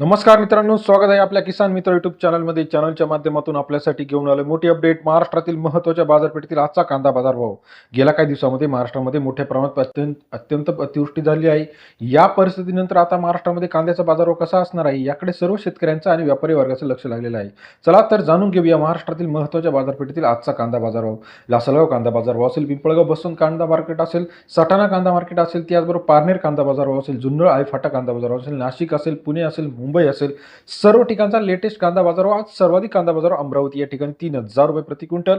नमस्कार मित्रांनो स्वागत आहे आपल्या किसान मित्र युट्यूब चॅनलमध्ये चॅनलच्या माध्यमातून आपल्यासाठी घेऊन आलो मोठी अपडेट महाराष्ट्रातील महत्त्वाच्या बाजारपेठेतील आजचा कांदा बाजारभाव. गेल्या काही दिवसामध्ये महाराष्ट्रामध्ये मोठ्या प्रमाणात अत्यंत अत्यंत अतिवृष्टी झाली आहे. या परिस्थितीनंतर आता महाराष्ट्रामध्ये कांद्याचा बाजारभाव कसा असणार आहे याकडे सर्व शेतकऱ्यांचं आणि व्यापारी वर्गाचं लक्ष लागलेलं आहे. चला तर जाणून घेऊया महाराष्ट्रातील महत्त्वाच्या बाजारपेठेतील आजचा कांदा बाजारभाव. लासलगाव कांदा बाजारभाव असेल पिंपळगाव बसवंत कांदा मार्केट असेल सटाणा कांदा मार्केट असेल त्याचबरोबर पारनेर कांदा बाजारभाव असेल जुन्नर आयफाटा कांदा बाजारभाव असेल नाशिक असेल पुणे असेल मुंबई असेल. सर्व ठिकाणचा लेटेस्ट कांदा बाजार आज सर्वाधिक कांदा बाजार अमरावती या ठिकाणी तीन हजार रुपये प्रति क्विंटल.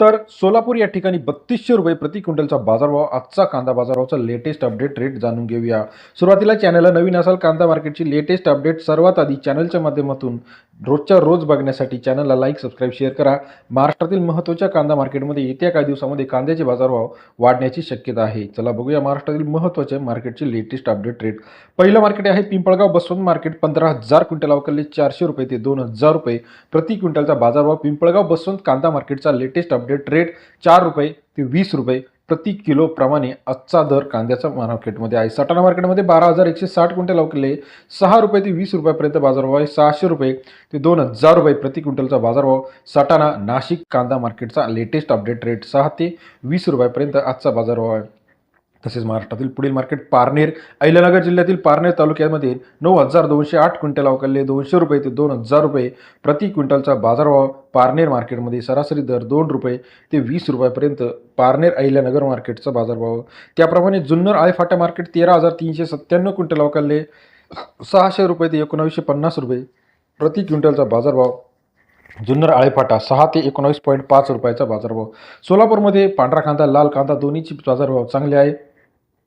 तर सोलापूर या ठिकाणी बत्तीसशे रुपये प्रति क्विंटलचा बाजारभाव आजचा कांदा बाजारभावाचा लेटेस्ट अपडेट रेट जाणून घेऊया. सुरुवातीला चॅनलला नवीन असाल कांदा मार्केटची लेटेस्ट अपडेट सर्वात आधी चॅनलच्या माध्यमातून रोजच्या रोज बघण्यासाठी चॅनलला लाईक सबस्क्राईब शेअर करा. महाराष्ट्रातील महत्त्वाच्या कांदा मार्केटमध्ये येत्या काही दिवसामध्ये कांद्याचे बाजारभाव वाढण्याची शक्यता आहे. चला बघूया महाराष्ट्रातील महत्त्वाचे मार्केटचे लेटेस्ट अपडेट रेट पहिलं मार्केट आहे पिंपळगाव बसवंत मार्केट पंधरा हजार क्विंटल अवकलले चारशे रुपये ते दोन हजार रुपये. प्रति क्विंटलचा बाजारभाव पिंपळगाव बसवंत कांदा मार्केटचा लेटेस्ट अपडेट रेट चार रुपये ते वीस रुपये. प्रति किलोप्रमाणे आजचा दर कांद्याचा मार्केटमध्ये आहे. सटाणा मार्केटमध्ये बारा हजार एकशे साठ क्विंटल अवकले सहा रुपये ते वीस रुपयापर्यंत बाजारभाव आहे. सहाशे रुपये ते दोन हजार रुपये प्रति क्विंटलचा बाजारभाव. सटाणा नाशिक कांदा मार्केटचा लेटेस्ट अपडेट रेट सहा ते वीस रुपयापर्यंत आजचा बाजारभाव आहे. तसेच महाराष्ट्रातील पुढील मार्केट पारनेर अहिल्यानगर जिल्ह्यातील पारनेर तालुक्यामध्ये नऊ हजार दोनशे आठ क्विंटल अवकलले दोनशे रुपये ते दोन हजार रुपये. प्रति क्विंटलचा बाजारभाव पारनेर मार्केटमध्ये सरासरी दर दोन रुपये ते वीस रुपयापर्यंत पारनेर अहिल्यानगर मार्केटचा बाजारभाव. त्याप्रमाणे जुन्नर आयफाटा मार्केट तेरा हजार तीनशे सत्त्याण्णव क्विंटल अवकलले सहाशे रुपये ते एकोणावीसशे पन्नास रुपये. प्रति क्विंटलचा बाजारभाव जुन्नर आळेफाटा सहा ते एकोणावीस पॉईंट पाच रुपयाचा बाजारभाव. सोलापूरमध्ये पांढरा कांदा लाल कांदा दोन्हीची बाजारभाव चांगले आहे.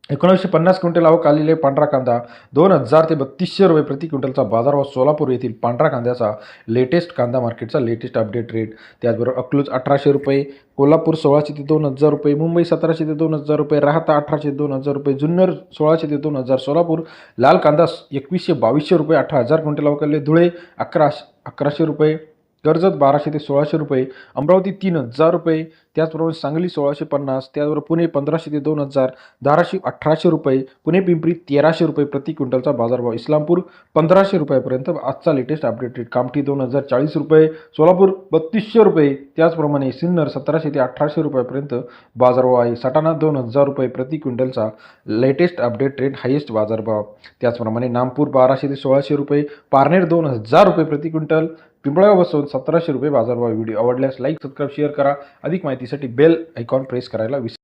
एकोणीसशे पन्नास क्विंटल आवक आलेले पांढरा कांदा दोन हजार ते बत्तीसशे रुपये प्रति क्विंटलचा बाजारभाव सोलापूर येथील पांढरा कांद्याचा लेटेस्ट कांदा मार्केटचा लेटेस्ट अपडेट रेट त्याचबरोबर अकलूज अठराशे रुपये कोल्हापूर सोळाशे ते दोन हजार रुपये मुंबई सतराशे ते दोन हजार रुपये राहता अठराशे ते दोन हजार रुपये जुन्नर सोळाशे ते दोन हजार सोलापूर लाल कांदा एकवीसशे बावीसशे रुपये अठरा हजार क्विंटल आवकले धुळे अकरा अकराशे रुपये कर्जत बाराशे ते सोळाशे रुपये अमरावती तीन हजार रुपये त्याचबरोबर सांगली सोळाशे पन्नास त्याचबरोबर पुणे पंधराशे ते दोन हजार धाराशिव अठराशे रुपये पुणे पिंपरी तेराशे रुपये प्रति क्विंटलचा बाजारभाव इस्लामपूर पंधराशे रुपयापर्यंत आजचा लेटेस्ट अपडेट रेट कामठी दोन हजार चाळीस रुपये सोलापूर बत्तीसशे रुपये त्याचप्रमाणे सिन्नर सतराशे ते अठराशे रुपयापर्यंत बाजारभाव आहे. सटाणा दोन हजार रुपये प्रति क्विंटलचा लेटेस्ट अपडेट रेट हायेस्ट बाजारभाव. त्याचप्रमाणे नामपूर बाराशे ते सोळाशे रुपये पारनेर दोन हजार रुपये प्रति क्विंटल पिंपळगाव बसवून सतराशे रुपये बाजारभाव व्हिडिओ आवडल्यास लाईक सबस्क्राईब शेअर करा. अधिक माहितीसाठी बेल आयकॉन प्रेस करायला विसरू